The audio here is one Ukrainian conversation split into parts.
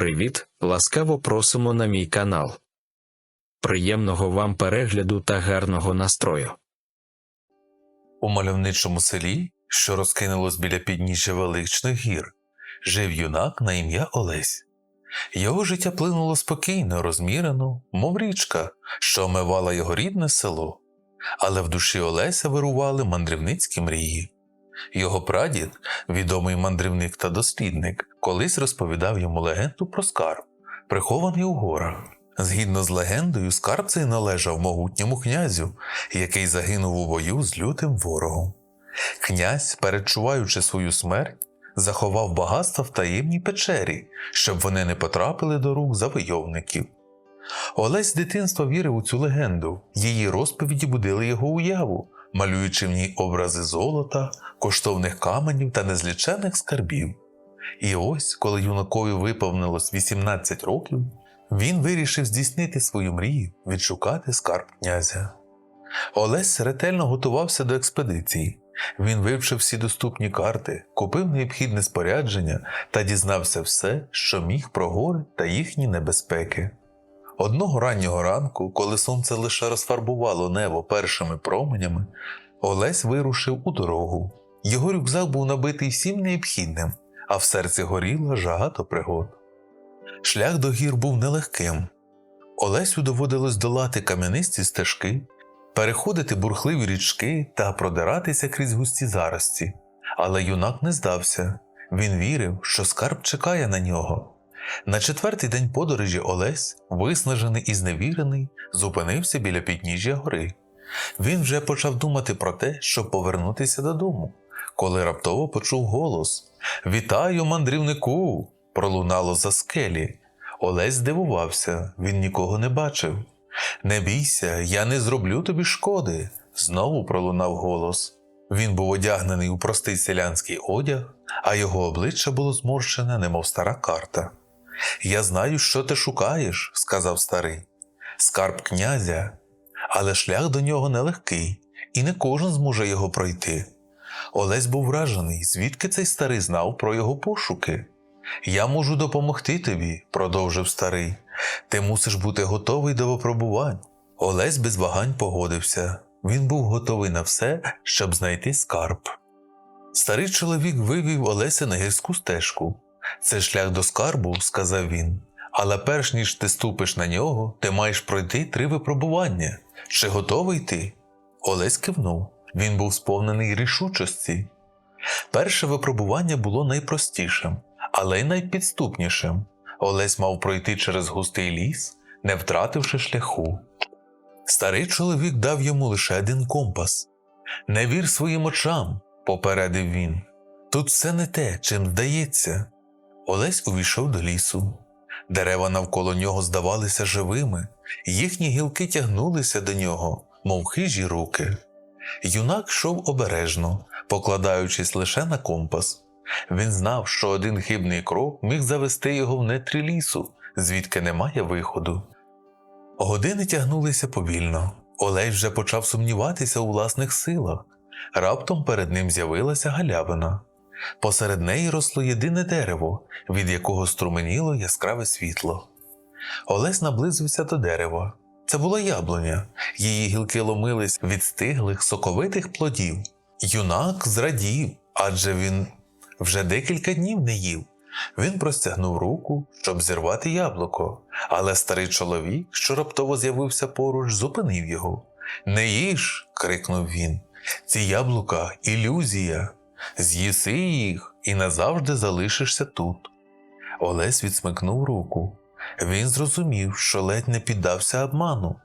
Привіт! Ласкаво просимо на мій канал. Приємного вам перегляду та гарного настрою. У мальовничому селі, що розкинулось біля підніжжя величних гір, жив юнак на ім'я Олесь. Його життя плинуло спокійно, розмірено, мов річка, що омивала його рідне село. Але в душі Олеся вирували мандрівницькі мрії. Його прадід, відомий мандрівник та дослідник, колись розповідав йому легенду про скарб, прихований у горах. Згідно з легендою, скарб цей належав могутньому князю, який загинув у бою з лютим ворогом. Князь, передчуваючи свою смерть, заховав багатства в таємній печері, щоб вони не потрапили до рук завойовників. Олесь з дитинства вірив у цю легенду, її розповіді будили його уяву, малюючи в ній образи золота, коштовних каменів та незлічених скарбів. І ось, коли юнакові виповнилось 18 років, він вирішив здійснити свою мрію відшукати скарб князя. Олесь ретельно готувався до експедиції. Він вивчив всі доступні карти, купив необхідне спорядження та дізнався все, що міг про гори та їхні небезпеки. Одного раннього ранку, коли сонце лише розфарбувало небо першими променями, Олесь вирушив у дорогу. Його рюкзак був набитий всім необхідним, а в серці горіла жага до пригод. Шлях до гір був нелегким. Олесю доводилось долати кам'янисті стежки, переходити бурхливі річки та продиратися крізь густі зарості. Але юнак не здався. Він вірив, що скарб чекає на нього. На четвертий день подорожі Олесь, виснажений і зневірений, зупинився біля підніжжя гори. Він вже почав думати про те, щоб повернутися додому, коли раптово почув голос Вітаю, мандрівнику! пролунало за скелі. Олесь здивувався, він нікого не бачив. Не бійся, я не зроблю тобі шкоди, знову пролунав голос. Він був одягнений у простий селянський одяг, а його обличчя було зморщене, немов стара карта. Я знаю, що ти шукаєш, сказав старий. Скарб князя, але шлях до нього нелегкий, і не кожен зможе його пройти. Олесь був вражений, звідки цей старий знав про його пошуки. Я можу допомогти тобі, продовжив старий. Ти мусиш бути готовий до випробувань. Олесь без вагань погодився. Він був готовий на все, щоб знайти скарб. Старий чоловік вивів Олеся на гірську стежку. Це шлях до скарбу, сказав він. Але перш ніж ти ступиш на нього, ти маєш пройти три випробування. Чи готовий ти? Олесь кивнув. Він був сповнений рішучості. Перше випробування було найпростішим, але й найпідступнішим. Олесь мав пройти через густий ліс, не втративши шляху. Старий чоловік дав йому лише один компас. Не вір своїм очам, попередив він. Тут все не те, чим здається. Олесь увійшов до лісу. Дерева навколо нього здавалися живими, їхні гілки тягнулися до нього, мов хижі руки. Юнак йшов обережно, покладаючись лише на компас. Він знав, що один хибний крок міг завести його в нетрі лісу, звідки немає виходу. Години тягнулися повільно. Олесь вже почав сумніватися у власних силах. Раптом перед ним з'явилася галявина. Посеред неї росло єдине дерево, від якого струменіло яскраве світло. Олесь наблизився до дерева. Це була яблуня, її гілки ломились від стиглих соковитих плодів. Юнак зрадів, адже він вже декілька днів не їв. Він простягнув руку, щоб зірвати яблуко, але старий чоловік, що раптово з'явився поруч, зупинив його. Не їж. крикнув він. Ці яблука ілюзія. З'їси їх і назавжди залишишся тут. Олесь відсмикнув руку. Він зрозумів, що ледь не піддався обману.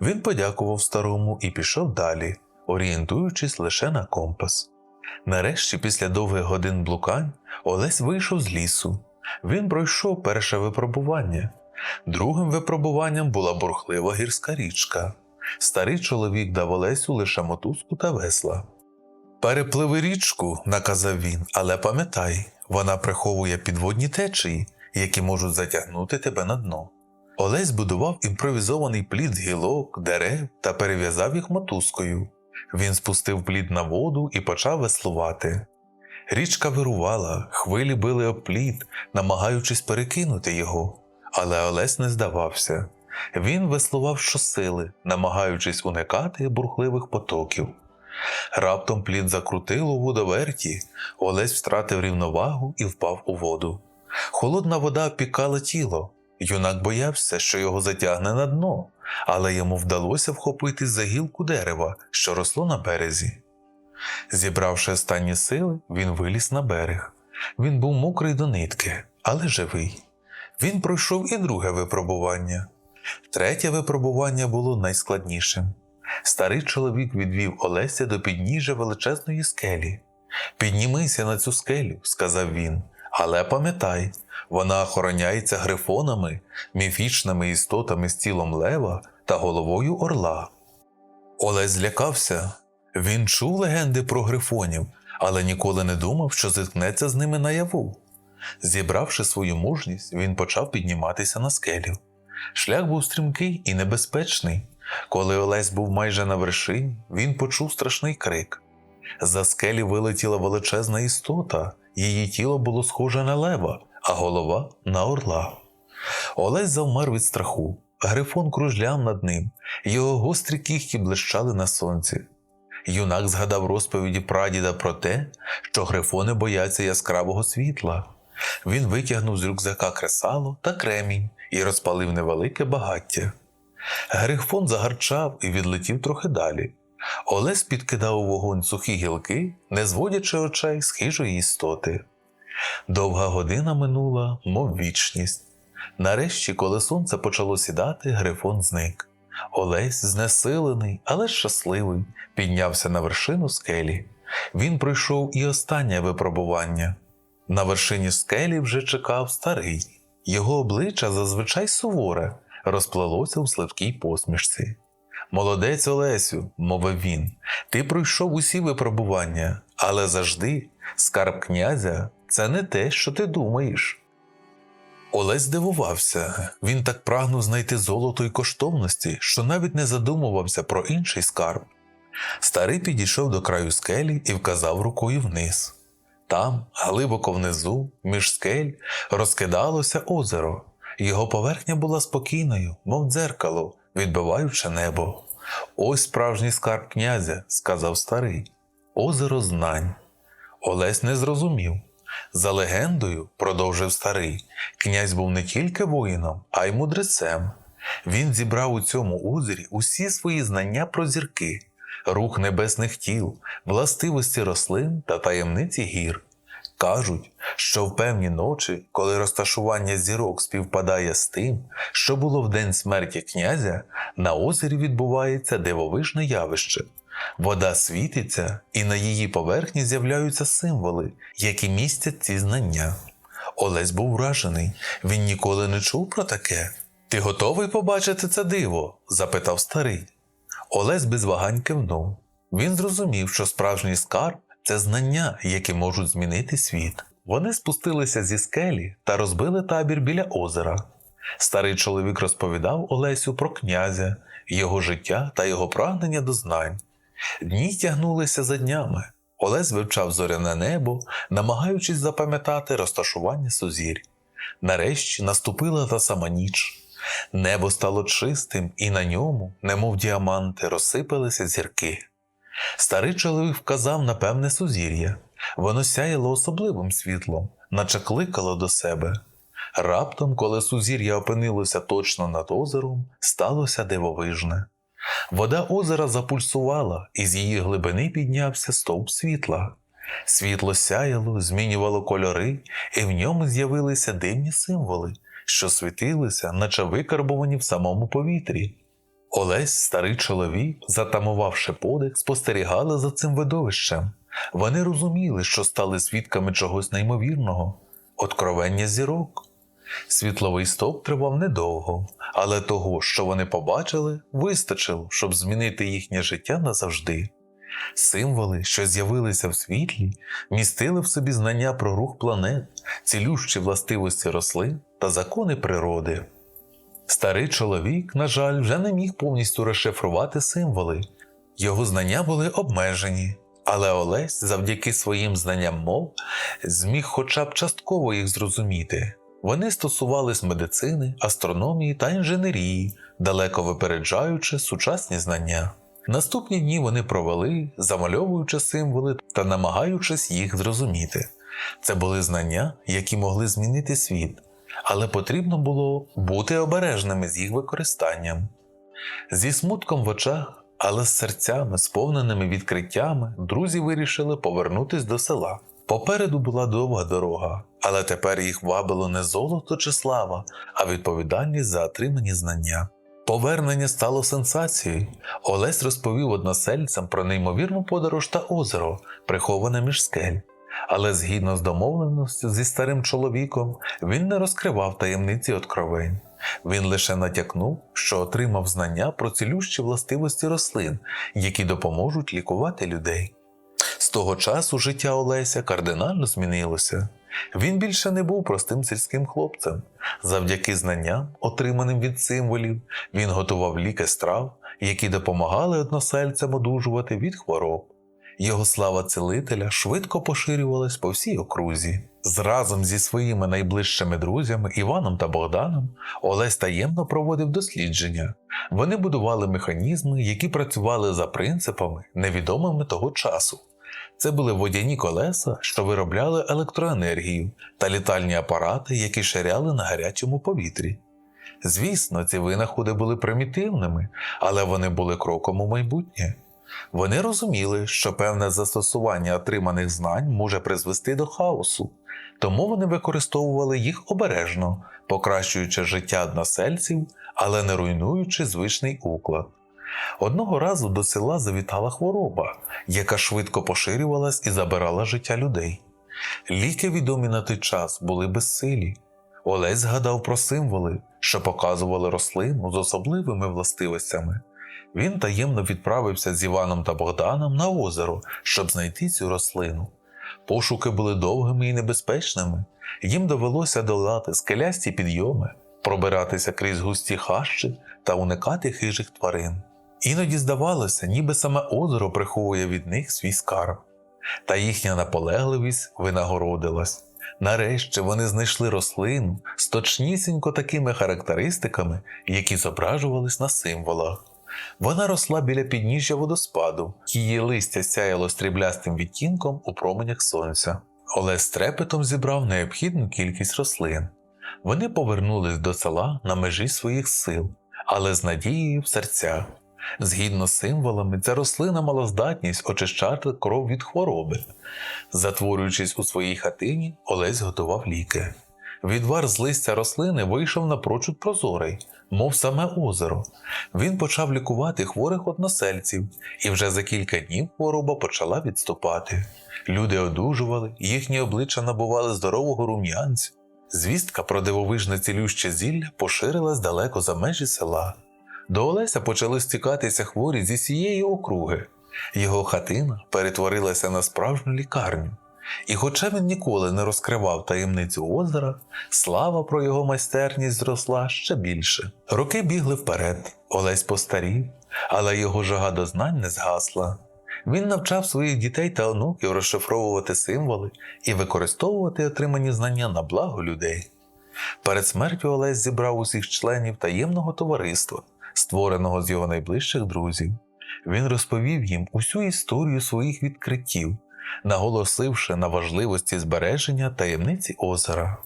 Він подякував старому і пішов далі, орієнтуючись лише на компас. Нарешті, після довгих годин блукань, Олесь вийшов з лісу. Він пройшов перше випробування. Другим випробуванням була бурхлива гірська річка. Старий чоловік дав Олесю лише мотузку та весла. Перепливи річку, наказав він, але пам'ятай, вона приховує підводні течії, які можуть затягнути тебе на дно. Олесь будував імпровізований плід з гілок, дерев та перев'язав їх мотузкою. Він спустив плід на воду і почав веслувати. Річка вирувала, хвилі били об плід, намагаючись перекинути його. Але Олесь не здавався. Він веслував щосили, намагаючись уникати бурхливих потоків. Раптом плід закрутило у водоверті, Олесь втратив рівновагу і впав у воду. Холодна вода опікала тіло. Юнак боявся, що його затягне на дно, але йому вдалося вхопитись за гілку дерева, що росло на березі. Зібравши останні сили, він виліз на берег. Він був мокрий до нитки, але живий. Він пройшов і друге випробування. Третє випробування було найскладнішим. Старий чоловік відвів Олеся до підніжжя величезної скелі. Піднімися на цю скелю, сказав він, але пам'ятай, вона охороняється грифонами, міфічними істотами з тілом лева та головою орла. Олесь злякався. Він чув легенди про грифонів, але ніколи не думав, що зіткнеться з ними наяву. Зібравши свою мужність, він почав підніматися на скелю. Шлях був стрімкий і небезпечний. Коли Олесь був майже на вершині, він почув страшний крик. За скелі вилетіла величезна істота, її тіло було схоже на лева, а голова на орла. Олесь завмер від страху. Грифон кружляв над ним, його гострі кіхті блищали на сонці. Юнак згадав розповіді прадіда про те, що грифони бояться яскравого світла. Він витягнув з рюкзака кресало та кремінь і розпалив невелике багаття. Грифон загарчав і відлетів трохи далі. Олесь підкидав у вогонь сухі гілки, не зводячи очей з хижої істоти. Довга година минула, мов вічність. Нарешті, коли сонце почало сідати, грифон зник. Олесь, знесилений, але щасливий, піднявся на вершину скелі. Він пройшов і останнє випробування. На вершині скелі вже чекав старий. Його обличчя зазвичай суворе, розплелося у сливкій посмішці. Молодець Олесю, мовив він, ти пройшов усі випробування, але завжди скарб князя це не те, що ти думаєш. Олесь здивувався, він так прагнув знайти золото й коштовності, що навіть не задумувався про інший скарб. Старий підійшов до краю скелі і вказав рукою вниз. Там, глибоко внизу, між скель, розкидалося озеро. Його поверхня була спокійною, мов дзеркало, відбиваючи небо. Ось справжній скарб князя, сказав старий. Озеро знань. Олесь не зрозумів. За легендою, продовжив старий, князь був не тільки воїном, а й мудрецем. Він зібрав у цьому озері усі свої знання про зірки, рух небесних тіл, властивості рослин та таємниці гір. Кажуть, що в певні ночі, коли розташування зірок співпадає з тим, що було в день смерті князя, на озері відбувається дивовижне явище. Вода світиться, і на її поверхні з'являються символи, які містять ці знання. Олесь був вражений, він ніколи не чув про таке. Ти готовий побачити це диво? запитав старий. Олесь без вагань кивнув. Він зрозумів, що справжній скарб це знання, які можуть змінити світ. Вони спустилися зі скелі та розбили табір біля озера. Старий чоловік розповідав Олесю про князя, його життя та його прагнення до знань. Дні тягнулися за днями. Олесь вивчав зоряне небо, намагаючись запам'ятати розташування сузірь. Нарешті наступила та сама ніч. Небо стало чистим, і на ньому, немов діаманти, розсипалися зірки. Старий чоловік вказав на певне сузір'я. Воно сяяло особливим світлом, наче кликало до себе. Раптом, коли сузір'я опинилося точно над озером, сталося дивовижне. Вода озера запульсувала, і з її глибини піднявся стовп світла. Світло сяяло, змінювало кольори, і в ньому з'явилися дивні символи, що світилися, наче викарбовані в самому повітрі. Олесь, старий чоловік, затамувавши подих, спостерігали за цим видовищем. Вони розуміли, що стали свідками чогось неймовірного откровення зірок. Світловий стовп тривав недовго, але того, що вони побачили, вистачило, щоб змінити їхнє життя назавжди. Символи, що з'явилися в світлі, містили в собі знання про рух планет, цілющі властивості рослин та закони природи. Старий чоловік, на жаль, вже не міг повністю розшифрувати символи. Його знання були обмежені, Але Олесь, завдяки своїм знанням мов, зміг хоча б частково їх зрозуміти. Вони стосувались медицини, астрономії та інженерії, далеко випереджаючи сучасні знання. Наступні дні вони провели, замальовуючи символи та намагаючись їх зрозуміти. Це були знання, які могли змінити світ, але потрібно було бути обережними з їх використанням. Зі смутком в очах, але з серцями, сповненими відкриттями, друзі вирішили повернутись до села. Попереду була довга дорога, але тепер їх вабило не золото чи слава, а відповідальність за отримані знання. Повернення стало сенсацією. Олесь розповів односельцям про неймовірну подорож та озеро, приховане між скель. Але згідно з домовленістю зі старим чоловіком, він не розкривав таємниці откровень. Він лише натякнув, що отримав знання про цілющі властивості рослин, які допоможуть лікувати людей. З того часу життя Олеся кардинально змінилося. Він більше не був простим сільським хлопцем. Завдяки знанням, отриманим від символів, він готував ліки страв, які допомагали односельцям одужувати від хвороб. Його слава цілителя швидко поширювалась по всій окрузі. Зразом зі своїми найближчими друзями Іваном та Богданом Олесь таємно проводив дослідження. Вони будували механізми, які працювали за принципами, невідомими того часу. Це були водяні колеса, що виробляли електроенергію, та літальні апарати, які ширяли на гарячому повітрі. Звісно, ці винаходи були примітивними, але вони були кроком у майбутнє. Вони розуміли, що певне застосування отриманих знань може призвести до хаосу, тому вони використовували їх обережно, покращуючи життя односельців, але не руйнуючи звичний уклад. Одного разу до села завітала хвороба, яка швидко поширювалась і забирала життя людей. Ліки, відомі на той час, були безсилі. Олесь згадав про символи, що показували рослину з особливими властивостями. Він таємно відправився з Іваном та Богданом на озеро, щоб знайти цю рослину. Пошуки були довгими і небезпечними. Їм довелося долати скелясті підйоми, пробиратися крізь густі хащі та уникати хижих тварин. Іноді здавалося, ніби саме озеро приховує від них свій скарб, та їхня наполегливість винагородилась. Нарешті вони знайшли рослину з точнісінько такими характеристиками, які зображувались на символах. Вона росла біля підніжжя водоспаду, її листя сяяло стріблястим відтінком у променях сонця. Олесь з трепетом зібрав необхідну кількість рослин. Вони повернулись до села на межі своїх сил, але з надією в серцях. Згідно з символами, ця рослина мала здатність очищати кров від хвороби. Затворюючись у своїй хатині, Олесь готував ліки. Відвар з листя рослини вийшов напрочуд прозорий, мов саме озеро. Він почав лікувати хворих односельців, і вже за кілька днів хвороба почала відступати. Люди одужували, їхні обличчя набували здорового рум'янцю. Звістка про дивовижне цілюще зілля поширилась далеко за межі села. До Олеся почали стікатися хворі зі всієї округи. Його хатина перетворилася на справжню лікарню. І хоча він ніколи не розкривав таємницю озера, слава про його майстерність зросла ще більше. Роки бігли вперед, Олесь постарів, але його жага до знань не згасла. Він навчав своїх дітей та онуків розшифровувати символи і використовувати отримані знання на благо людей. Перед смертю Олесь зібрав усіх членів таємного товариства, створеного з його найближчих друзів. Він розповів їм усю історію своїх відкриттів, наголосивши на важливості збереження таємниці озера.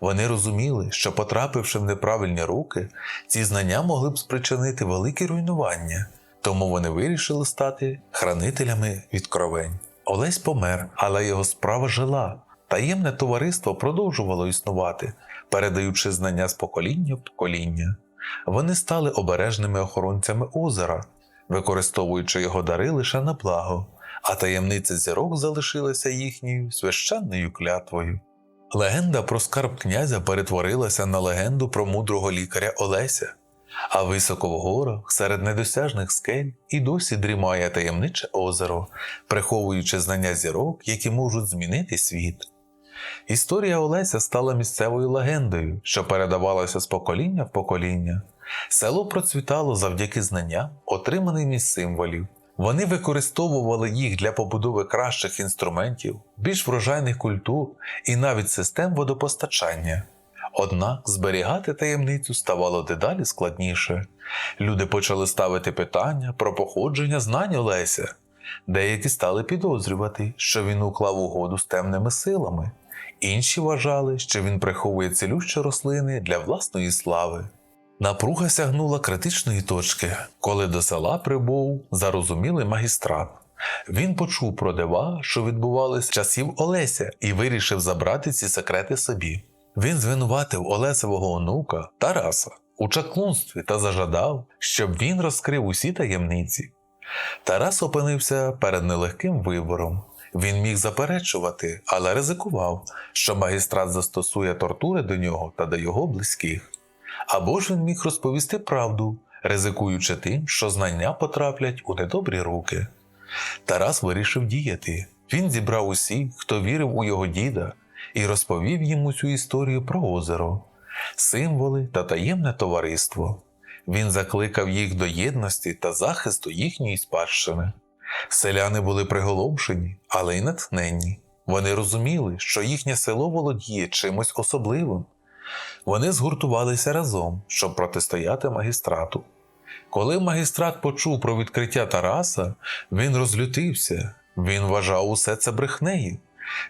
Вони розуміли, що, потрапивши в неправильні руки, ці знання могли б спричинити велике руйнування, тому вони вирішили стати хранителями відкровень. Олесь помер, але його справа жила. Таємне товариство продовжувало існувати, передаючи знання з покоління в покоління. Вони стали обережними охоронцями озера, використовуючи його дари лише на благо, а таємниця зірок залишилася їхньою священною клятвою. Легенда про скарб князя перетворилася на легенду про мудрого лікаря Олеся, а високо в горах, серед недосяжних скель, і досі дрімає таємниче озеро, приховуючи знання зірок, які можуть змінити світ. Історія Олеся стала місцевою легендою, що передавалася з покоління в покоління. Село процвітало завдяки знанням, отриманим із символів. Вони використовували їх для побудови кращих інструментів, більш врожайних культур і навіть систем водопостачання. Однак зберігати таємницю ставало дедалі складніше. Люди почали ставити питання про походження знань Олеся. Деякі стали підозрювати, що він уклав угоду з темними силами, інші вважали, що він приховує цілющі рослини для власної слави. Напруга сягнула критичної точки, коли до села прибув зарозумілий магістрат. Він почув про дива, що відбувалися часів Олеся, і вирішив забрати ці секрети собі. Він звинуватив Олесового онука Тараса у чаклунстві та зажадав, щоб він розкрив усі таємниці. Тарас опинився перед нелегким вибором. Він міг заперечувати, але ризикував, що магістрат застосує тортури до нього та до його близьких. Або ж він міг розповісти правду, ризикуючи тим, що знання потраплять у недобрі руки. Тарас вирішив діяти. Він зібрав усіх, хто вірив у його діда, і розповів йому цю історію про озеро, символи та таємне товариство. Він закликав їх до єдності та захисту їхньої спадщини. Селяни були приголомшені, але й натхненні. Вони розуміли, що їхнє село володіє чимось особливим. Вони згуртувалися разом, щоб протистояти магістрату. Коли магістрат почув про відкриття Тараса, він розлютився. Він вважав усе це брехнею.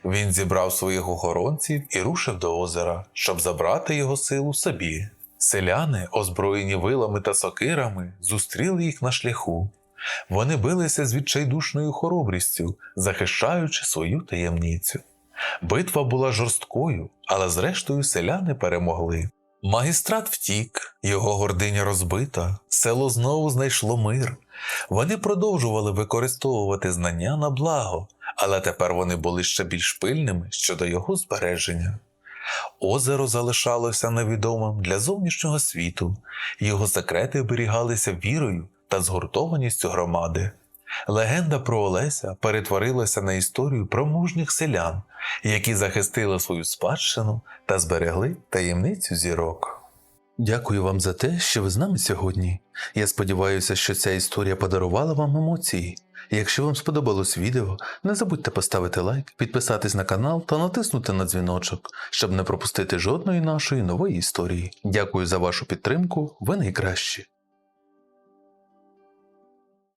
Він зібрав своїх охоронців і рушив до озера, щоб забрати його силу собі. Селяни, озброєні вилами та сокирами, зустріли їх на шляху. Вони билися з відчайдушною хоробрістю, захищаючи свою таємницю. Битва була жорсткою, але зрештою селяни перемогли. Магістрат втік, його гординя розбита, село знову знайшло мир. Вони продовжували використовувати знання на благо, але тепер вони були ще більш пильними щодо його збереження. Озеро залишалося невідомим для зовнішнього світу, його секрети оберігалися вірою та згуртованістю громади. Легенда про Олеся перетворилася на історію про мужніх селян, які захистили свою спадщину та зберегли таємницю зірок. Дякую вам за те, що ви з нами сьогодні. Я сподіваюся, що ця історія подарувала вам емоції. Якщо вам сподобалось відео, не забудьте поставити лайк, підписатись на канал та натиснути на дзвіночок, щоб не пропустити жодної нашої нової історії. Дякую за вашу підтримку, ви найкращі.